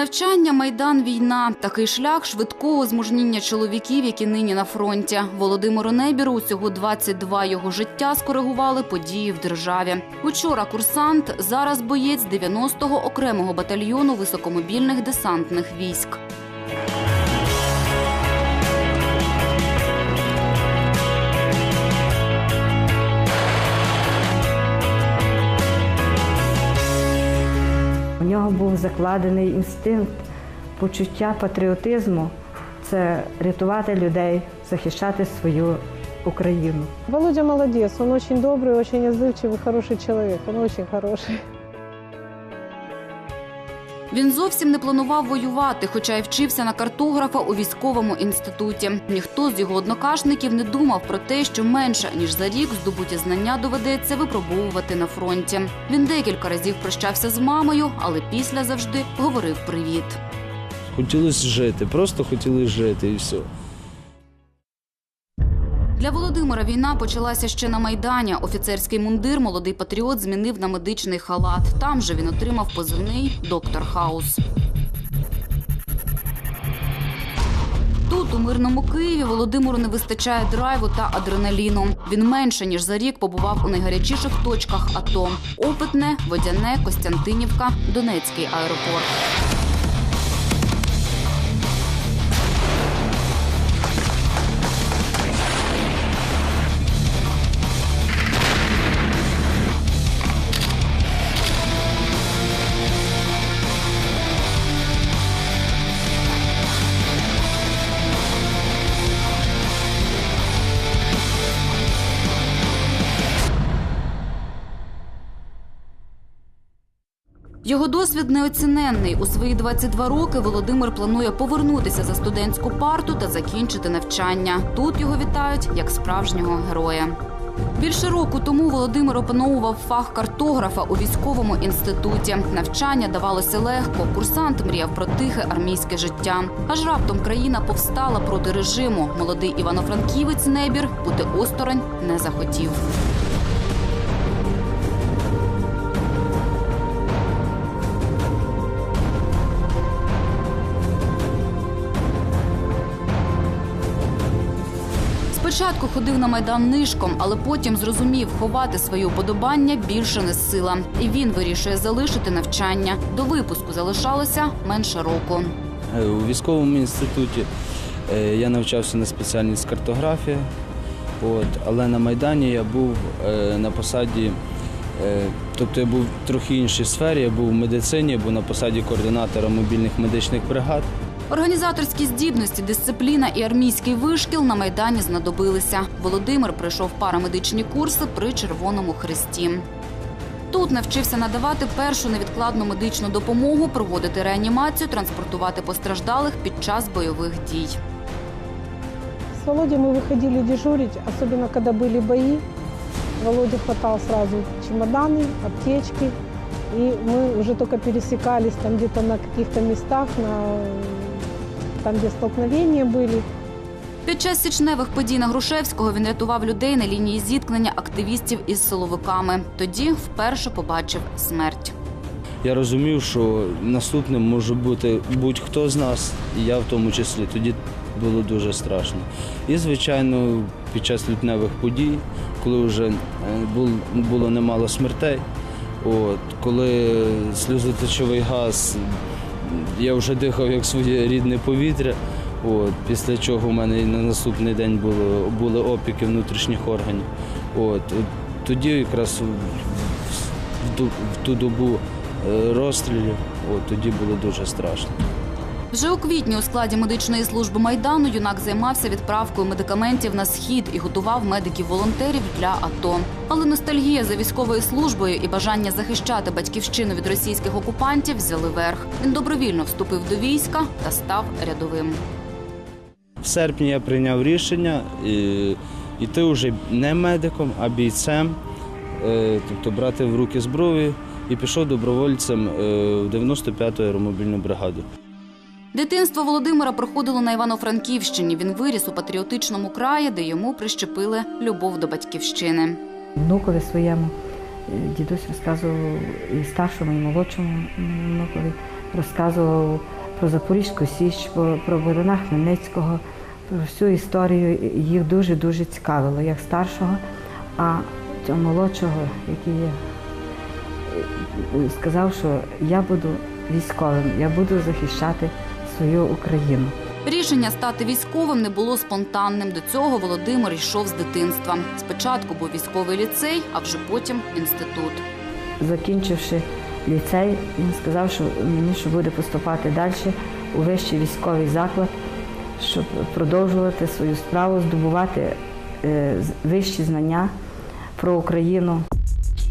Навчання, майдан, війна такий шлях швидкого змужніння чоловіків, які нині на фронті. Володимиру Небіру усього 22 його життя скоригували події в державі. Учора курсант, зараз боєць 90-го окремого батальйону високомобільних десантних військ. закладений інстинкт почуття патріотизму це рятувати людей, захищати свою Україну. Володя молодец, он очень добрый, очень отзывчивый, хороший человек, он очень хороший. Він зовсім не планував воювати, хоча й вчився на картографа у військовому інституті. Ніхто з його однокашників не думав про те, що менше ніж за рік здобуті знання доведеться випробовувати на фронті. Він декілька разів прощався з мамою, але після завжди говорив привіт. Хотілося жити, просто хотілося жити і все. Для Володимира війна почалася ще на майдані. Офіцерський мундир молодий патріот змінив на медичний халат. Там же він отримав позивний доктор Хаус. Тут, у мирному Києві, Володимиру не вистачає драйву та адреналіну. Він менше ніж за рік побував у найгарячіших точках АТО: Опитне, Водяне, Костянтинівка, Донецький аеропорт. Його досвід неоціненний. У свої 22 роки Володимир планує повернутися за студентську парту та закінчити навчання. Тут його вітають як справжнього героя. Більше року тому Володимир опановував фах картографа у військовому інституті. Навчання давалося легко. Курсант мріяв про тихе армійське життя. Аж раптом країна повстала проти режиму. Молодий івано-франківець Небір бути осторонь не захотів. Спочатку ходив на майдан нишком, але потім зрозумів, ховати свої уподобання більше не сила. І він вирішує залишити навчання. До випуску залишалося менше року. Е, У військовому інституті е, я навчався на спеціальність картографія, але на Майдані я був е, на посаді, тобто я був в трохи іншій сфері, я був в медицині, був на посаді координатора мобільних медичних бригад. Організаторські здібності, дисципліна і армійський вишкіл на майдані знадобилися. Володимир пройшов парамедичні курси при Червоному Хресті. Тут навчився надавати першу невідкладну медичну допомогу, проводити реанімацію, транспортувати постраждалих під час бойових дій. С Володей мы выходили дежурить, особенно когда были бои. Володя хватал сразу чемоданы, аптечки. И мы уже только пересекались там где-то на каких-то местах, на, там, где столкновения были. Під час січневих подій на Грушевського він рятував людей на лінії зіткнення активістів із силовиками. Тоді вперше побачив смерть. Я розумів, що наступним може бути будь-хто з нас, і я в тому числі. Тоді було дуже страшно. І, звичайно, під час лютневих подій, коли вже е, було немало смертей, от, коли сльозоточовий газ, я вже дихав як своє рідне повітря. От, після чого в мене на наступний день було, були опіки внутрішніх органів. От, тоді якраз в, в, ту- в ту добу е, розстрілів, от, тоді було дуже страшно. Вже у квітні у складі медичної служби майдану юнак займався відправкою медикаментів на схід і готував медиків-волонтерів для АТО. Але ностальгія за військовою службою і бажання захищати батьківщину від російських окупантів взяли верх. Він добровільно вступив до війська та став рядовим. В серпні я прийняв рішення йти вже не медиком, а бійцем, е, тобто брати в руки зброю і пішов добровольцем е, в 95-ту аеромобільну бригаду. Дитинство Володимира проходило на Івано-Франківщині. Він виріс у патріотичному краї, де йому прищепили любов до батьківщини. Внукові своєму Дідусь розказував і старшому, і молодшому внукові, розказував про Запорізьку Січ, про, про Хмельницького, про всю історію. Їх дуже-дуже цікавило, як старшого, а цього молодшого, який є, е, сказав, що я буду військовим, я буду захищати свою Україну. Рішення стати військовим не було спонтанним. До цього Володимир йшов з дитинства. Спочатку був військовий ліцей, а вже потім інститут. Закінчивши ліцей, він сказав, що мені що буде поступати далі у вищий військовий заклад, щоб продовжувати свою справу, здобувати е, вищі знання про Україну.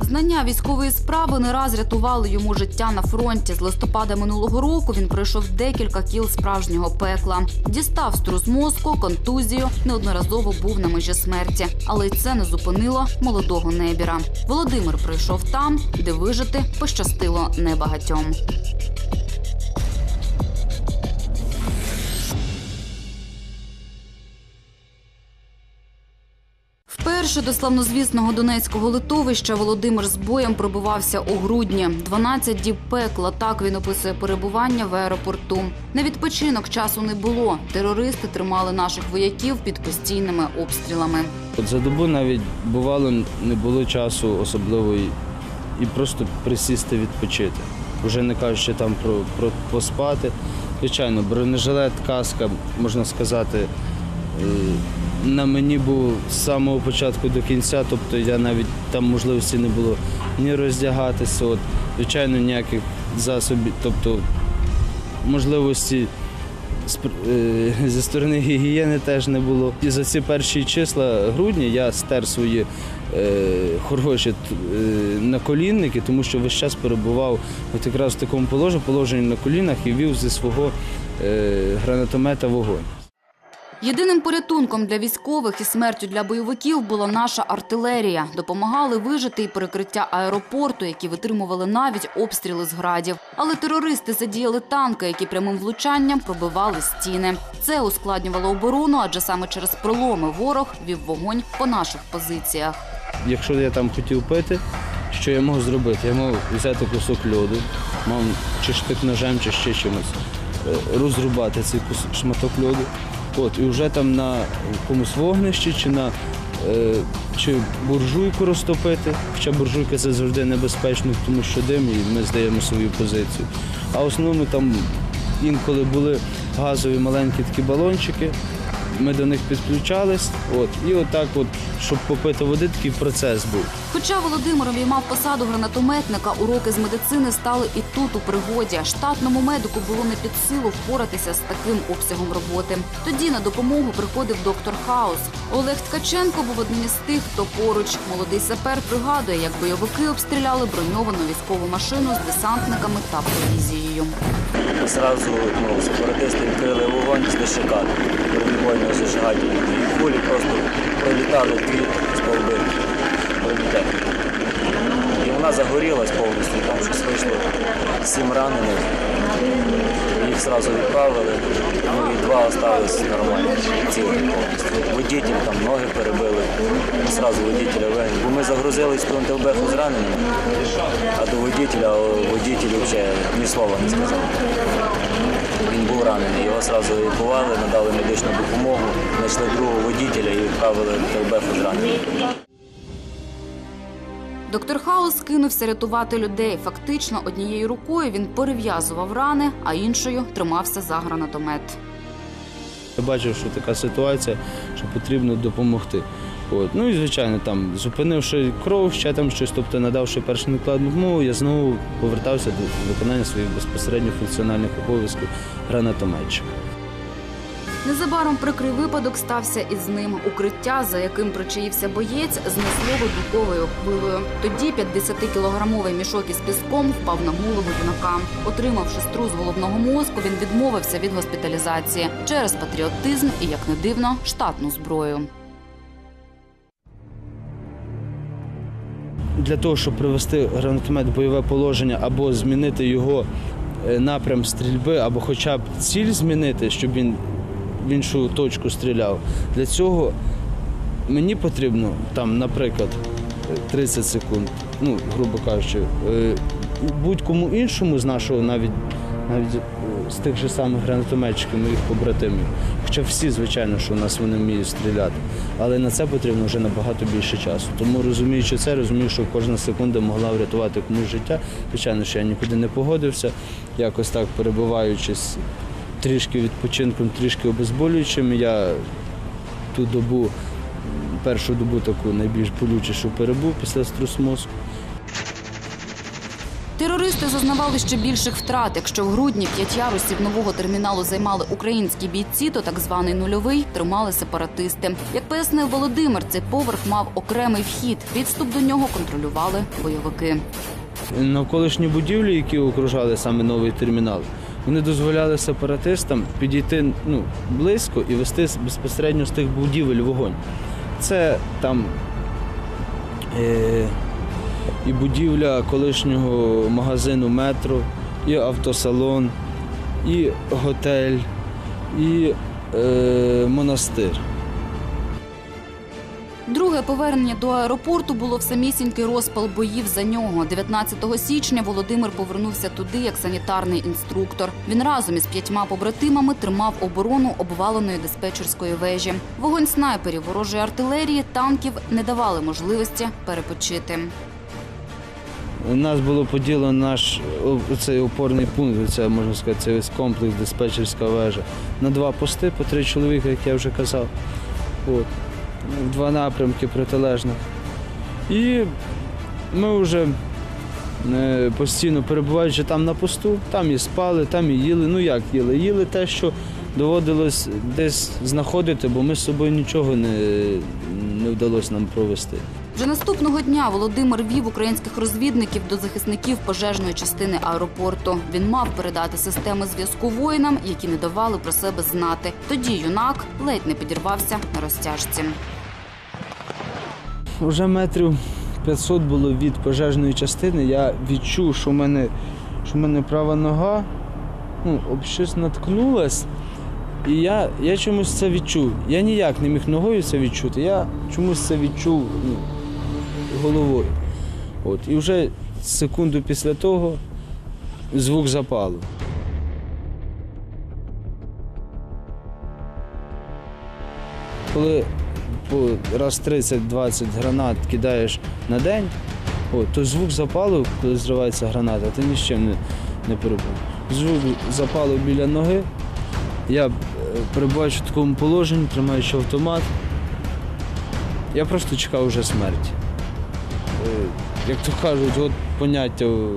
Знання військової справи не раз рятували йому життя на фронті. З листопада минулого року він пройшов декілька кіл справжнього пекла. Дістав струс мозку, контузію, неодноразово був на межі смерті. Але й це не зупинило молодого небіра. Володимир прийшов там, де вижити пощастило небагатьом. Вперше до славнозвісного донецького литовища Володимир з боєм пробивався у грудні. 12 діб пекла. Так він описує перебування в аеропорту. На відпочинок часу не було. Терористи тримали наших вояків під постійними обстрілами. От за добу навіть бувало не було часу особливої і просто присісти відпочити. Уже не кажучи там про, про поспати. Звичайно, бронежилет, каска, можна сказати, е, на мені був з самого початку до кінця, тобто я навіть там можливості не було ні роздягатися. От, звичайно, ніяких засобів, тобто можливості е, зі сторони гігієни теж не було. І за ці перші числа грудня я стер свої е, хороші е, наколінники, тому що весь час перебував от якраз в такому положенні, положенні на колінах і вів зі свого гранатомета вогонь. Єдиним порятунком для військових і смертю для бойовиків була наша артилерія. Допомагали вижити і перекриття аеропорту, які витримували навіть обстріли з градів. Але терористи задіяли танки, які прямим влучанням пробивали стіни. Це ускладнювало оборону, адже саме через проломи ворог вів вогонь по наших позиціях. Якщо я там хотів пити, що я мог зробити? Я мав взяти кусок льоду, мав чи штик ножем, чи ще чимось, е, розрубати цей шматок льоду. От, і вже там на якомусь вогнищі чи на е, чи буржуйку розтопити. Хоча буржуйка це завжди небезпечно, тому що дим і ми здаємо свою позицію. А в основному там інколи були газові маленькі такі балончики. Ми до них підключались, от, і отак, от, щоб попити води, такий процес був. Хоча Володимир обіймав посаду гранатометника, уроки з медицини стали і тут у пригоді. Штатному медику було не під силу впоратися з таким обсягом роботи. Тоді на допомогу приходив доктор Хаус. Олег Ткаченко був одним із тих, хто поруч. Молодий сапер пригадує, як бойовики обстріляли броньовану військову машину з десантниками та провізією. Зразу ну, сепаратисти відкрили вогонь з ДШК, бронебойного зажигательного. І кулі просто пролітали дві стовби бронетехніки. І вона загорілась повністю, там щось вийшло сім ранених. Їх зразу відправили, ну і два залишились нормально, цілі повністю. Водітель там ноги перебили, зразу водітеля вигнали. Бо ми загрузились в фронтовбеху з раненими, а до водітеля, водітель взагалі ні слова не сказав. Він був ранений, його одразу евакували, надали медичну допомогу, знайшли другого водітеля і відправили в з раненим. Доктор Хаус кинувся рятувати людей. Фактично, однією рукою він перев'язував рани, а іншою тримався за гранатомет. Я бачив, що така ситуація, що потрібно допомогти. От. Ну і звичайно, там зупинивши кров, ще там щось, тобто надавши першу накладну допомогу, я знову повертався до виконання своїх безпосередньо функціональних обов'язків гранатометчика. Незабаром прикрий випадок стався із ним. Укриття, за яким причаївся боєць, знесло вибуховою хвилею. Тоді 50-кілограмовий мішок із піском впав на голову юнака. Отримавши струс головного мозку, він відмовився від госпіталізації через патріотизм і, як не дивно, штатну зброю. Для того, щоб привести гранатомет в бойове положення або змінити його е, напрям стрільби, або хоча б ціль змінити, щоб він в іншу точку стріляв. Для цього мені потрібно там, наприклад, 30 секунд, ну, грубо кажучи. Е, Будь-кому іншому з нашого, навіть, навіть е, з тих же самих гранатометчиків, моїх побратимів, хоча всі, звичайно, що у нас вони вміють стріляти, але на це потрібно вже набагато більше часу. Тому розуміючи це, розумію, що кожна секунда могла врятувати комусь життя. Звичайно, що я нікуди не погодився, якось так перебуваючись трішки відпочинком, трішки обезболюючим, я ту добу, першу добу таку найбільш болючішу перебув після струс мозку. Терористи зазнавали ще більших втрат. Якщо в грудні п'ять ярусів нового терміналу займали українські бійці, то так званий нульовий тримали сепаратисти. Як пояснив Володимир, цей поверх мав окремий вхід. Підступ до нього контролювали бойовики. Навколишні будівлі, які окружали саме новий термінал, вони дозволяли сепаратистам підійти ну, близько і вести безпосередньо з тих будівель вогонь. Це там е, і будівля колишнього магазину метро, і автосалон, і готель, і е, монастир. Друге повернення до аеропорту було в самісінький розпал боїв за нього. 19 січня Володимир повернувся туди як санітарний інструктор. Він разом із п'ятьма побратимами тримав оборону обваленої диспетчерської вежі. Вогонь снайперів, ворожої артилерії, танків не давали можливості перепочити. У нас було поділено наш цей опорний пункт, це можна сказати, це весь комплекс, диспетчерська вежа. На два пости по три чоловіка, як я вже казав. От. Два напрямки протилежних. І ми вже е, постійно перебуваючи там на посту, там і спали, там і їли. Ну як їли? Їли те, що доводилось десь знаходити, бо ми з собою нічого не, не вдалося нам провести. Вже наступного дня Володимир вів українських розвідників до захисників пожежної частини аеропорту. Він мав передати системи зв'язку воїнам, які не давали про себе знати. Тоді юнак ледь не підірвався на розтяжці. Вже метрів 500 було від пожежної частини. Я відчув, що в мене, що в мене права нога ну, об щось наткнулась. І я, я чомусь це відчув. Я ніяк не міг ногою це відчути. Я чомусь це відчув ну, головою. От. І вже секунду після того звук запалу. Коли раз 30-20 гранат кидаєш на день, о, то звук запалу, коли зривається граната, ти ні з чим не, не перебуваєш. Звук запалу біля ноги. Я е, перебуваючи в такому положенні, тримаючи автомат. Я просто чекав вже смерті. Е, Як то кажуть, от поняття е,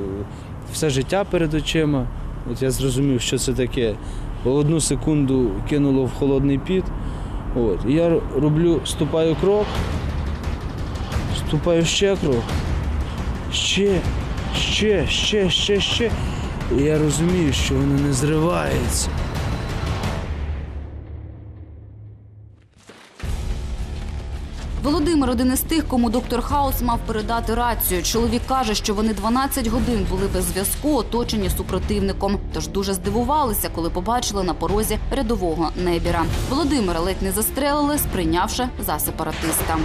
все життя перед очима. От я зрозумів, що це таке. Одну секунду кинуло в холодний піт. От. І я роблю, ступаю крок, ступаю ще крок, ще, ще, ще, ще, ще. І я розумію, що воно не зривається. Володимир один із тих, кому доктор Хаус мав передати рацію. Чоловік каже, що вони 12 годин були без зв'язку, оточені супротивником. Тож дуже здивувалися, коли побачили на порозі рядового небіра. Володимира ледь не застрелили, сприйнявши за сепаратиста.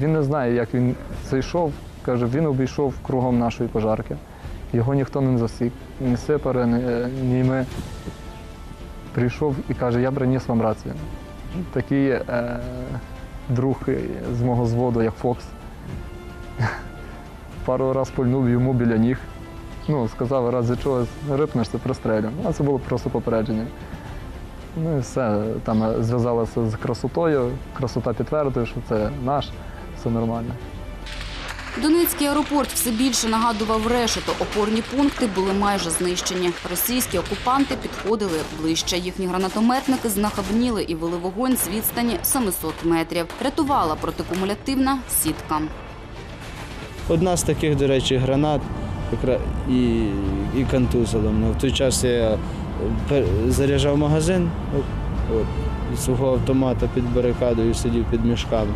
Він не знає, як він зайшов. Каже, він обійшов кругом нашої пожарки. Його ніхто не засік, ні сепари, ні, ні ми. Прийшов і каже, я приніс вам рацію. Такий е, друг з мого зводу, як Фокс. Пару разів пульнув йому біля ніг. Ну, сказав, за чогось рипнешся, пристрелю. А це було просто попередження. Ну і все. Там зв'язалася зв'язалося з красотою. Красота підтвердила, що це наш, все нормально. Донецький аеропорт все більше нагадував решето. Опорні пункти були майже знищені. Російські окупанти підходили ближче. Їхні гранатометники знахабніли і вели вогонь з відстані 700 метрів. Рятувала протикумулятивна сітка. Одна з таких, до речі, гранат і, і контузила мене. В той час я е, заряджав магазин от, свого автомата під барикадою сидів під мішками.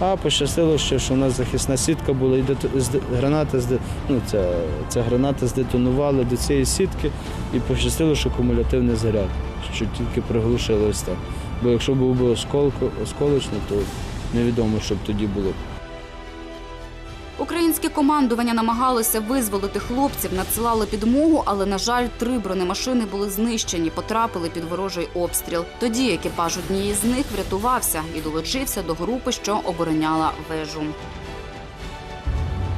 А пощастило ще, що в нас захисна сітка була, і дето- граната, зде- ну, ця, ця граната здетонувала до цієї сітки, і пощастило, що кумулятивний заряд, що тільки приглушилось так. Бо якщо був би осколко, осколочно, то невідомо, що б тоді було. Українське командування намагалося визволити хлопців, надсилало підмогу, але на жаль, три бронемашини були знищені, потрапили під ворожий обстріл. Тоді екіпаж однієї з них врятувався і долучився до групи, що обороняла вежу.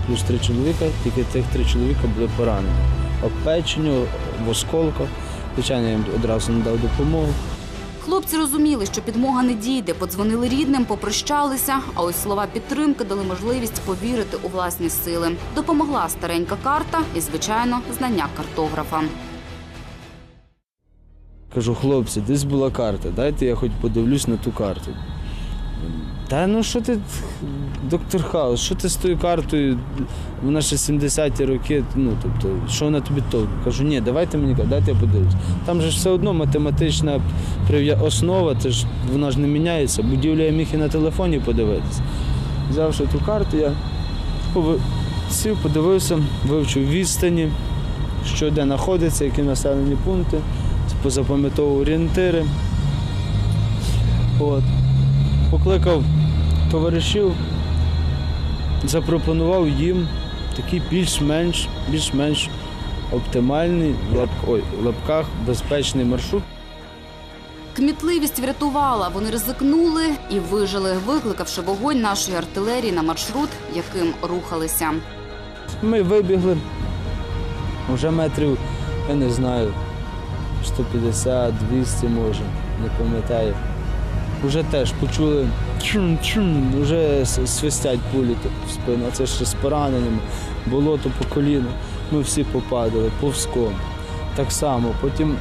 Плюс три чоловіка, тільки тих три чоловіка були поранені. Обпечені, в осколках. Звичайно, я їм одразу надав допомогу. Хлопці розуміли, що підмога не дійде, подзвонили рідним, попрощалися. А ось слова підтримки дали можливість повірити у власні сили. Допомогла старенька карта і, звичайно, знання картографа. Кажу, хлопці, десь була карта, дайте я хоч подивлюсь на ту карту. Та ну що ти, доктор Хаус, що ти з тою картою? Вона ще 70-ті роки, ну тобто, що вона тобі толку? Кажу, ні, давайте мені дайте я подивлюсь. Там же ж все одно математична основа, це ж вона ж не міняється. Будівлю я міг і на телефоні подивитися. Взявши ту карту, я сів, подивився, вивчив відстані, що де знаходиться, які населені пункти, позапам'ятовував орієнтири. От. Покликав товаришів, запропонував їм такий більш-менш, більш-менш оптимальний в лап, ой, в лапках безпечний маршрут. Кмітливість врятувала. Вони ризикнули і вижили, викликавши вогонь нашої артилерії на маршрут, яким рухалися. Ми вибігли вже метрів, я не знаю, 150-200 може, не пам'ятаю. Вже теж почули чум-чум, вже свистять пулі в спину, це ще з пораненнями, болото по коліну. Ми всі попадали повзком. Так само, потім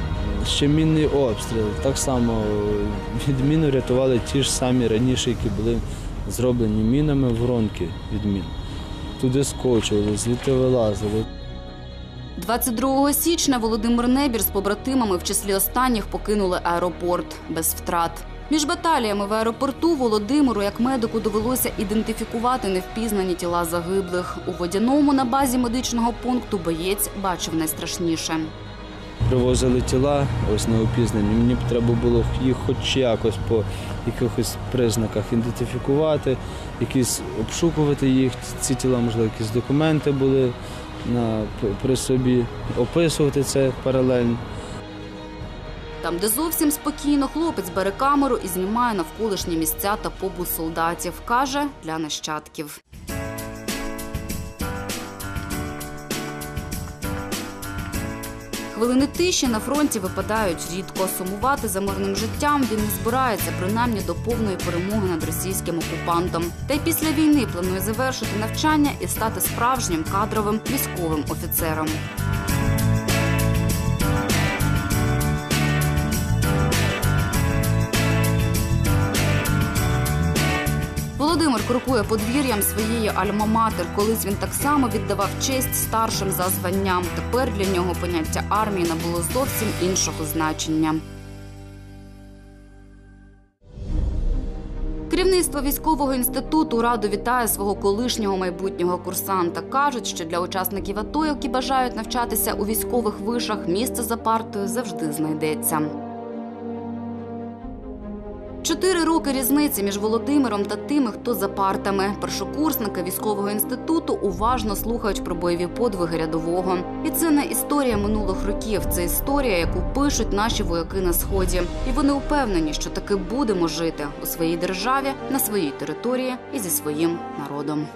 ще мінний обстріл. Так само е, від міну рятували ті ж самі раніше, які були зроблені мінами воронки від мін. Туди скочили, звідти вилазили. 22 січня Володимир Небір з побратимами в числі останніх покинули аеропорт без втрат. Між баталіями в аеропорту Володимиру як медику довелося ідентифікувати невпізнані тіла загиблих. У водяному на базі медичного пункту боєць бачив найстрашніше. Привозили тіла, ось неопізнані. Мені треба було їх хоч якось по якихось признаках ідентифікувати, якісь обшукувати їх. Ці тіла, можливо, якісь документи були на, при собі, описувати це паралельно. Там, де зовсім спокійно, хлопець бере камеру і знімає навколишні місця та побут солдатів. каже для нащадків. Хвилини тиші на фронті випадають рідко. Сумувати за мирним життям він не збирається, принаймні до повної перемоги над російським окупантом. Та й після війни планує завершити навчання і стати справжнім кадровим військовим офіцером. Володимир крокує подвір'ям своєї альма-матер. Колись він так само віддавав честь старшим за званням. Тепер для нього поняття армії набуло зовсім іншого значення. Керівництво військового інституту радо вітає свого колишнього майбутнього курсанта. кажуть, що для учасників АТО, які бажають навчатися у військових вишах, місце за партою завжди знайдеться. Чотири роки різниці між Володимиром та тими, хто за партами. Першокурсники військового інституту уважно слухають про бойові подвиги рядового. І це не історія минулих років. Це історія, яку пишуть наші вояки на сході. І вони впевнені, що таки будемо жити у своїй державі, на своїй території і зі своїм народом.